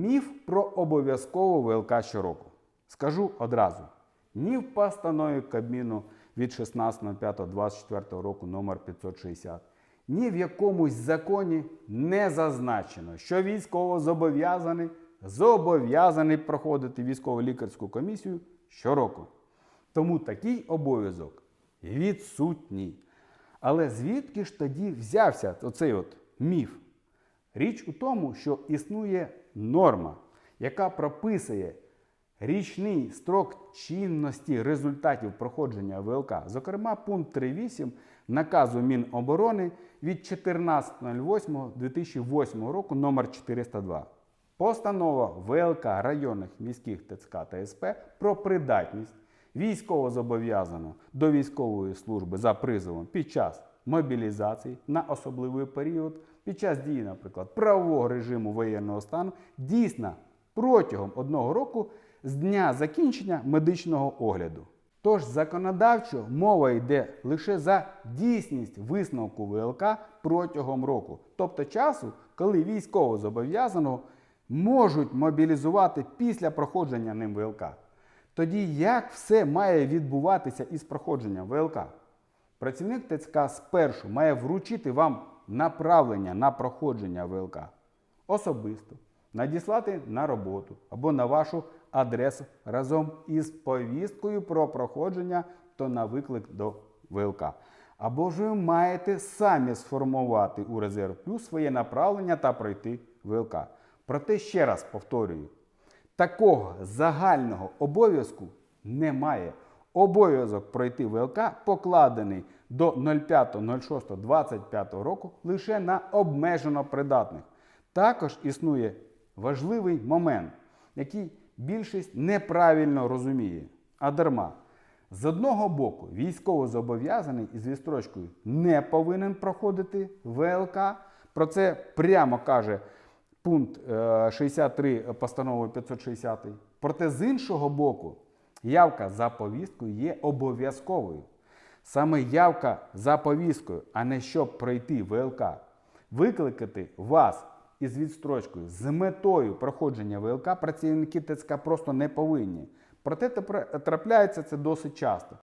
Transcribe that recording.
Міф про обов'язкову ВЛК щороку. Скажу одразу: ні в постанові Кабміну від 16.05.24 року номер 560, ні в якомусь законі не зазначено, що військовозобов'язаний зобов'язаний проходити військово-лікарську комісію щороку. Тому такий обов'язок відсутній. Але звідки ж тоді взявся оцей от міф? Річ у тому, що існує норма, яка прописує річний строк чинності результатів проходження ВЛК. Зокрема, пункт 3.8 наказу Міноборони від 14.08.2008 року номер 402. Постанова ВЛК районних міських ТЦК та СП про придатність військовозобов'язаного до військової служби за призовом під час мобілізації на особливий період, під час дії, наприклад, правового режиму воєнного стану, дійсна протягом одного року з дня закінчення медичного огляду. Тож законодавчо мова йде лише за дійсність висновку ВЛК протягом року, тобто часу, коли військовозобов'язаного можуть мобілізувати після проходження ним ВЛК. Тоді як все має відбуватися із проходженням ВЛК? Працівник ТЦК спершу має вручити вам направлення на проходження ВЛК особисто, надіслати на роботу або на вашу адресу разом із повісткою про проходження то на виклик до ВЛК. Або ж ви маєте самі сформувати у резерв плюс своє направлення та пройти ВЛК. Проте ще раз повторюю, такого загального обов'язку немає. Обов'язок пройти ВЛК покладений до 05.06.25 року лише на обмежено придатних. Також існує важливий момент, який більшість неправильно розуміє, а дарма. З одного боку, військовозобов'язаний із відстрочкою не повинен проходити ВЛК. Про це прямо каже пункт е, 63 постанови 560. Проте з іншого боку, явка за повісткою є обов'язковою. Саме явка за повісткою, а не щоб пройти ВЛК, викликати вас із відстрочкою з метою проходження ВЛК працівники ТЦК просто не повинні. Проте трапляється це досить часто.